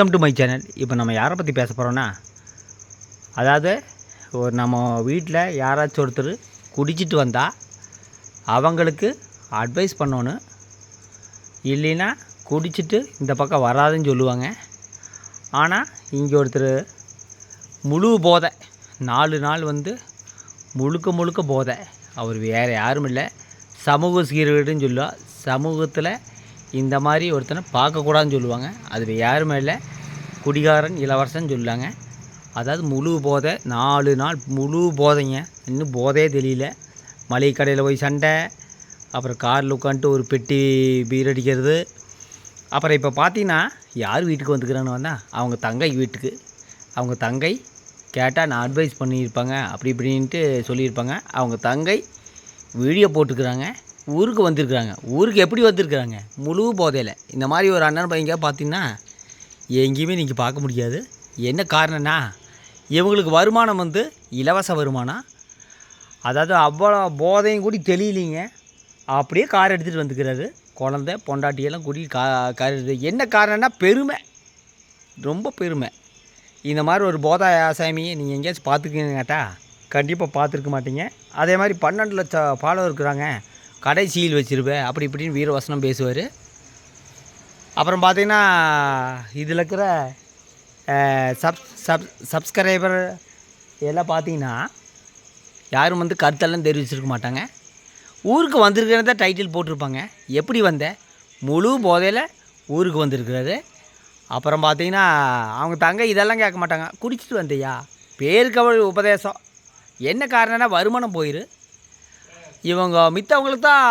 Welcome to my channel இப்போ நம்ம யாரை பற்றி பேச போகிறோன்னா அதாவது ஒரு நம்ம வீட்டில் யாராச்சும் ஒருத்தர் குடிச்சிட்டு வந்தால் அவங்களுக்கு அட்வைஸ் பண்ணணும். இல்லைன்னா குடிச்சிட்டு இந்த பக்கம் வராதுன்னு சொல்லுவாங்க. ஆனால் இங்கே ஒருத்தர் முழு போதை நாலு நாள் வந்து முழுக்க முழுக்க போதை. அவர் வேறு யாரும் இல்லை. சமூக சீர்கேடுன்னு சொல்லுவா. சமூகத்தில் இந்த மாதிரி ஒருத்தனை பார்க்கக்கூடாதுன்னு சொல்லுவாங்க. அது யாருமே இல்லை. குடிகாரன் இளவரசன் சொல்லுவாங்க அதாவது முழு போதை நாலு நாள் முழு போதைங்க. இன்னும் போதே தெரியல. மளிகை கடையில் போய் சண்டை அப்புறம் காரில் உட்காந்துட்டு ஒரு பெட்டி பீர் அடிக்கிறது. அப்புறம் இப்போ பார்த்தீங்கன்னா யார் வீட்டுக்கு வந்துக்கிறான்னு வந்தால் அவங்க தங்கை வீட்டுக்கு. அவங்க தங்கை கேட்டால் நான் அட்வைஸ் பண்ணியிருப்பாங்க. அப்படி இப்படின்ட்டு சொல்லியிருப்பாங்க. அவங்க தங்கை வீடியோ போட்டுக்கிறாங்க. ஊருக்கு வந்திருக்கிறாங்க. ஊருக்கு எப்படி வந்திருக்கிறாங்க? முழு போதையில். இந்த மாதிரி ஒரு அண்ணன் பையங்க பார்த்தீங்கன்னா எங்கேயுமே நீங்கள் பார்க்க முடியாது. என்ன காரணம்னா இவங்களுக்கு வருமானம் வந்து இலவச வருமானம். அதாவது அவ்வளோ போதையும் கூடி தெளியலிங்க. அப்படியே கார் எடுத்துகிட்டு வந்துக்கிறாரு. குழந்த பொண்டாட்டியெல்லாம் கூட்டி கா கார் எடுத்து என்ன காரணம்னா பெருமை. ரொம்ப பெருமை. இந்த மாதிரி ஒரு போதா ஆசாமியை நீங்கள் எங்கேயாச்சும் பார்த்துக்கீங்கட்டா கண்டிப்பாக பார்த்துருக்க மாட்டீங்க. அதே மாதிரி பன்னெண்டு லட்சம் ஃபாலோ இருக்கிறாங்க. கடை சீல் அப்படி இப்படின்னு வீரவசனம் பேசுவார். அப்புறம் பார்த்திங்கன்னா இதில் இருக்கிற சப் சப் சப்ஸ்கிரைபர் எல்லாம் பார்த்தீங்கன்னா யாரும் வந்து கருத்தெல்லாம் தெரிவிச்சிருக்க மாட்டாங்க. ஊருக்கு வந்திருக்கிறத டைட்டில் போட்டிருப்பாங்க. எப்படி வந்த? முழு போதையில் ஊருக்கு வந்திருக்கிறாரு அப்புறம் பார்த்தீங்கன்னா அவங்க தங்க இதெல்லாம் கேட்க மாட்டாங்க. குடிச்சிட்டு வந்தியா? பேருக்கு அவள் உபதேசம். என்ன காரணம்னா வருமானம் போயிரு. இவங்க மித்தவங்களுக்கு தான்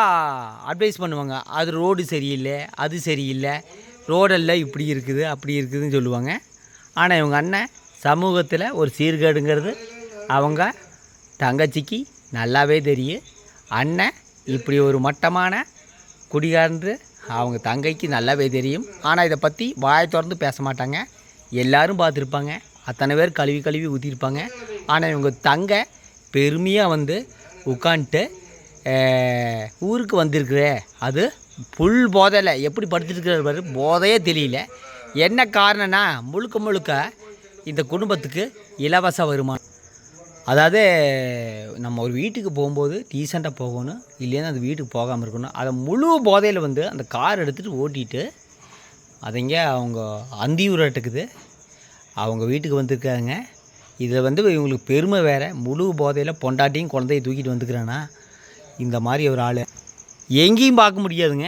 அட்வைஸ் பண்ணுவாங்க. அது ரோடு சரியில்லை அது சரியில்லை ரோடெல்லாம் இப்படி இருக்குது அப்படி இருக்குதுன்னு சொல்லுவாங்க. ஆனால் இவங்க அண்ணன் சமூகத்தில் ஒரு சீர்கேடுங்கிறது அவங்க தங்கச்சிக்கு நல்லாவே தெரியும். அண்ணன் இப்படி ஒரு மட்டமான குடிகாரன்று அவங்க தங்கைக்கு நல்லாவே தெரியும். ஆனால் இதை பற்றி வாயை திறந்து பேச மாட்டாங்க. எல்லோரும் பார்த்துருப்பாங்க. அத்தனை பேர் கழுவி கழுவி ஊற்றிருப்பாங்க ஆனால் இவங்க தங்க பெருமையாக வந்து உட்காந்துட்டு ஊருக்கு வந்திருக்கிற. அது புல் போதையில். எப்படி படுத்துருக்கிறார் பாரு போதையே தெரியல. என்ன காரணம்னா முழுக்க முழுக்க இந்த குடும்பத்துக்கு இலவச வருமானம். அதாவது நம்ம ஒரு வீட்டுக்கு போகும்போது டீசெண்டாக போகணும் இல்லைன்னா அந்த வீட்டுக்கு போகாமல் இருக்கணும். அதை முழு போதையில் வந்து அந்த கார் எடுத்துகிட்டு ஓட்டிட்டு அதைங்க அவங்க அந்தியூரட்டுக்குது அவங்க வீட்டுக்கு வந்திருக்காங்க. இதில் வந்து இவங்களுக்கு பெருமை வேறு. முழு போதையில் பொண்டாட்டியும் குழந்தைய தூக்கிட்டு வந்துக்கிறானா? இந்த மாதிரி ஒரு ஆள். எங்கேயும் பார்க்க முடியாதுங்க.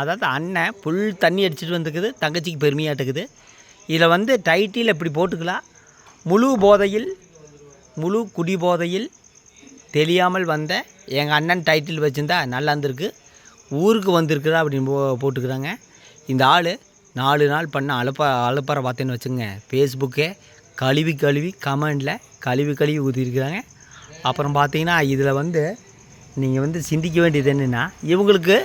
அதாவது அண்ணன் புல் தண்ணி அடிச்சிட்டு வந்துக்குது தங்கச்சிக்கு பெருமையாட்டுக்குது இதில் வந்து டைட்டில் இப்படி போட்டுக்கலாம்? முழு போதையில் முழு குடி போதையில் தெரியாமல் வந்த எங்கள் அண்ணன் டைட்டில் வச்சுருந்தா நல்லா இருந்திருக்கு. ஊருக்கு வந்திருக்குறா அப்படின்னு போ போட்டுக்கிறாங்க. இந்த ஆள் நாலு நாள் பண்ண அலப்ப அலப்பறை பார்த்தேன்னு வச்சுங்க ஃபேஸ்புக்கே கழுவி கழுவி கமெண்டில் கழுவி கழுவி ஊற்றிருக்கிறாங்க அப்புறம் பார்த்தீங்கன்னா இதில் வந்து நீங்கள் வந்து சிந்திக்க வேண்டியது என்னென்னா இவங்களுக்கு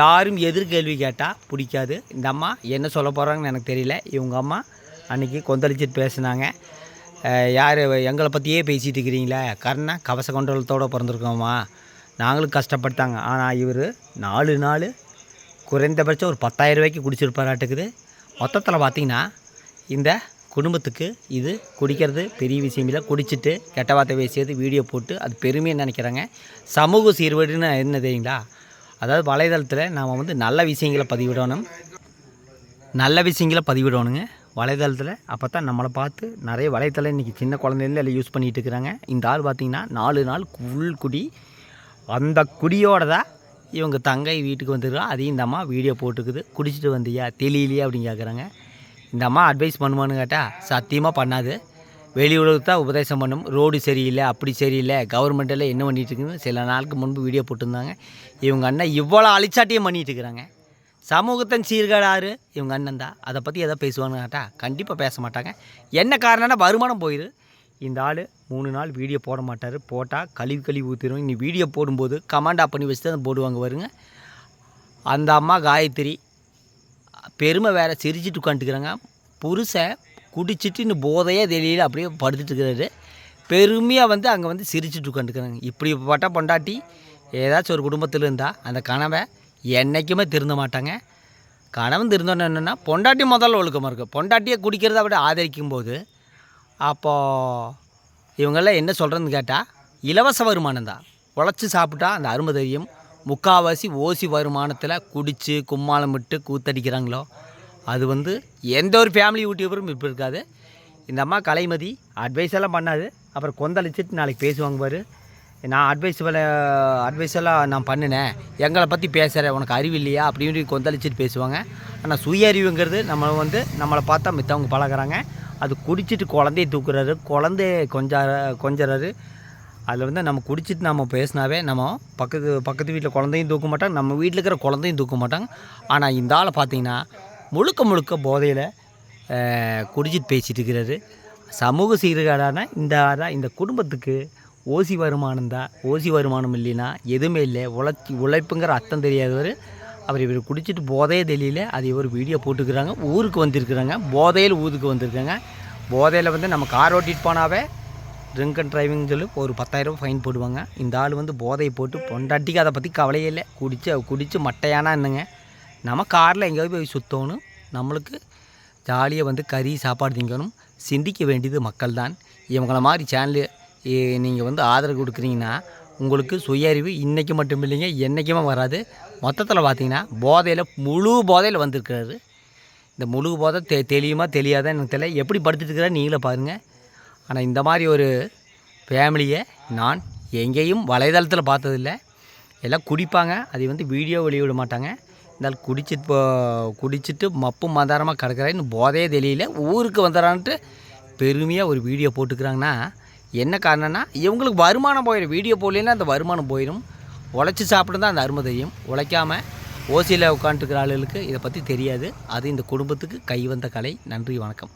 யாரும் எதிர்கேள்வி கேட்டால் பிடிக்காது. இந்த அம்மா என்ன சொல்ல போகிறாங்கன்னு எனக்கு தெரியல. இவங்க அம்மா அன்றைக்கி கொந்தளிச்சிட்டு பேசுனாங்க. யார் எங்களை பற்றியே பேசிகிட்டு இருக்கிறீங்களே? கர்ணா கவச கொண்டலத்தோடு பிறந்திருக்கோம்மா. நாங்களும் கஷ்டப்பட்டாங்க. ஆனால் இவர் நாலு நாள் குறைந்தபட்சம் ஒரு பத்தாயிரம் ரூபாய்க்கு குடிச்சிருப்பாராட்டுக்குது. மொத்தத்தில் பார்த்திங்கன்னா இந்த குடும்பத்துக்கு இது குடிக்கிறது பெரிய விஷயம் இல்லை. குடிச்சிட்டு கெட்ட வார்த்தை பேசியது வீடியோ போட்டு அது பெருமையாக நினைக்கிறாங்க. சமூக சீர்கேடுன்னு என்ன தெரியுங்களா? அதாவது வலைதளத்தில் நாம் வந்து நல்ல விஷயங்களை பதிவிடணும். நல்ல விஷயங்களை பதிவிடணுங்க. வலைதளத்தில் அப்போ தான் நம்மளை பார்த்து நிறைய வலைத்தளம் இன்றைக்கி சின்ன குழந்தைலேருந்து எல்லாம் யூஸ் பண்ணிகிட்டு இருக்கிறாங்க. இந்த ஆள் பார்த்திங்கன்னா நாலு நாள் ஃபுல் குடி. அந்த குடியோட தான் இவங்க தங்கை வீட்டுக்கு வந்துருக்கா. அதையும் இந்த அம்மா வீடியோ போட்டுக்குது குடிச்சிட்டு வந்தியா? தெளியலையா அப்படின்னு கேட்குறாங்க இந்த அம்மா அட்வைஸ் பண்ணுமான்னு கேட்டால் சத்தியமாக பண்ணாது. வெளி உலகத்தான் உபதேசம் பண்ணும். ரோடு சரியில்லை அப்படி சரியில்லை கவர்மெண்ட்டில் என்ன பண்ணிட்டுருக்குதுன்னு சில நாளுக்கு முன்பு வீடியோ போட்டிருந்தாங்க. இவங்க அண்ணன் இவ்வளோ அழிச்சாட்டியும் பண்ணிகிட்டு இருக்கிறாங்க. சமூகத்தின் சீர்கேடாரு இவங்க அண்ணன் தான். அதை பற்றி எதாவது பேசுவான்னு கேட்டால் கண்டிப்பாக பேச மாட்டாங்க. என்ன காரணம்னா வருமானம் போயிடு இந்த ஆள் மூணு நாள் வீடியோ போட மாட்டார். போட்டால் கழுவி கழுவி ஊற்றிடும் இனி வீடியோ போடும்போது கமாண்டா பண்ணி வச்சு தான் போடுவாங்க வருங்க அந்த அம்மா காயத்ரி பெருமை வேற சிரிச்சிட்டு உட்காந்துக்கிறாங்க புருஷன் குடிச்சிட்டு இன்னும் போதையே தெரியல அப்படியே படுத்துட்டு இருக்கிறாரு. பெருமையாக வந்து அங்கே வந்து சிரிச்சிட்டு உட்காந்துக்கிறாங்க. இப்படிப்பட்ட பொண்டாட்டி ஏதாச்சும் ஒரு குடும்பத்தில் இருந்தால் அந்த கனவை என்றைக்குமே திருந்த மாட்டாங்க. கணவன் இருந்தோன்னு என்னென்னா பொண்டாட்டி முதல்ல ஒழுக்கமாக இருக்குது பொண்டாட்டியை குடிக்கிறத விட ஆதரிக்கும் போது அப்போது இவங்கெல்லாம் என்ன சொல்கிறதுன்னு கேட்டால் இலவச வருமானம் தான். உழைச்சி சாப்பிட்டா அந்த அருமை தெரியும். முக்கால்வாசி ஓசி வருமானத்தில் குடித்து கும்மாளம் விட்டு கூத்தடிக்கிறாங்களோ? அது வந்து எந்த ஒரு ஃபேமிலி யூடியூபரும் இப்போ இருக்காது. இந்த அம்மா கலைமதி அட்வைஸ் எல்லாம் பண்ணாது. அப்புறம் கொந்தளிச்சிட்டு நாளைக்கு பேசுவாங்க பாரு. நான் அட்வைஸ் அட்வைஸ் எல்லாம் நான் பண்ணினேன். எங்களை பற்றி பேசுகிறேன் உனக்கு அறிவு இல்லையா? அப்படின்னு கொந்தளிச்சிட்டு பேசுவாங்க. ஆனால் சுய அறிவுங்கிறது நம்ம வந்து நம்மளை பார்த்தா மித்தவங்க பழகுறாங்க. அது குடிச்சிட்டு குழந்தைய தூக்குறாரு. குழந்தைய கொஞ்சாரு கொஞ்சறாரு. அதில் வந்து நம்ம குடிச்சிட்டு நம்ம பேசினாவே நம்ம பக்கத்து பக்கத்து வீட்டில் குழந்தையும் தூக்க மாட்டாங்க நம்ம வீட்டில் இருக்கிற குழந்தையும் தூக்க மாட்டாங்க. ஆனால் இந்த ஆளை பார்த்தீங்கன்னா முழுக்க முழுக்க போதையில் குடிச்சிட்டு பேசிகிட்டு இருக்கிறாரு. சமூக சீர்கேடான இந்த ஆளா- இந்த குடும்பத்துக்கு ஓசி வருமானம் தான். ஓசி வருமானம் இல்லைன்னா எதுவுமே இல்லை. உழைச்சி உழைப்புங்கிற அர்த்தம் தெரியாதவர். அவர் இவர் குடிச்சிட்டு போதையே தெரியல. அது இவர் வீடியோ போட்டுக்கிறாங்க ஊருக்கு வந்திருக்கிறாங்க போதையில் ஊருக்கு வந்திருக்காங்க. போதையில் வந்து நம்ம கார் ஓட்டிட்டு போனாவே ட்ரிங்க் அண்ட் டிரைவிங் சொல்லி ஒரு பத்தாயிரம் ஃபைன் போடுவாங்க. இந்த ஆள் வந்து போதையை போட்டு பொண்டாட்டிக்கு அதை பற்றி கவலையே இல்லை. குடிச்சு குடிச்சு மட்டையானா என்னங்க? நம்ம காரில் எங்கேயாவது போய் சுற்றணும் நம்மளுக்கு ஜாலியாக வந்து கறி சாப்பாடு திங்கணும். சிந்திக்க வேண்டியது மக்கள் தான் இவங்கள மாதிரி சேனலு நீங்கள் வந்து ஆதரவு கொடுக்குறீங்கன்னா உங்களுக்கு சுய அறிவு இன்றைக்கி மட்டும் இல்லைங்க என்றைக்குமே வராது. மொத்தத்தில் பார்த்தீங்கன்னா போதையில் முழு போதையில் வந்திருக்கிறாரு. இந்த முழு போதை தெ தெளியுமா தெரியாதா எனக்கு தெரியல. எப்படி படுத்துட்டுருக்கிறா நீங்களே பாருங்கள் ஆனால் இந்த மாதிரி ஒரு ஃபேமிலியை நான் எங்கேயும் வலைதளத்தில் பார்த்ததில்ல. எல்லாம் குடிப்பாங்க. அதை வந்து வீடியோ வெளியிட மாட்டாங்க. இருந்தாலும் குடிச்சிட்டு போ குடிச்சிட்டு மப்பு மதாரமாக கிடக்குறான்னு போதையே தெரியல. ஊருக்கு வந்துடுறான்ட்டு பெருமையாக ஒரு வீடியோ போட்டுக்கிறாங்கன்னா என்ன காரணம்னா இவங்களுக்கு வருமானம் போயிடும். வீடியோ போடலைன்னா அந்த வருமானம் போயிடும். உழைச்சி சாப்பிட்டு தான் அந்த அருமை தெரியும். உழைக்காமல் ஓசியில் உட்காந்துருக்கிற ஆளுகளுக்கு இதை பற்றி தெரியாது. அது இந்த குடும்பத்துக்கு கை வந்த கலை. நன்றி வணக்கம்.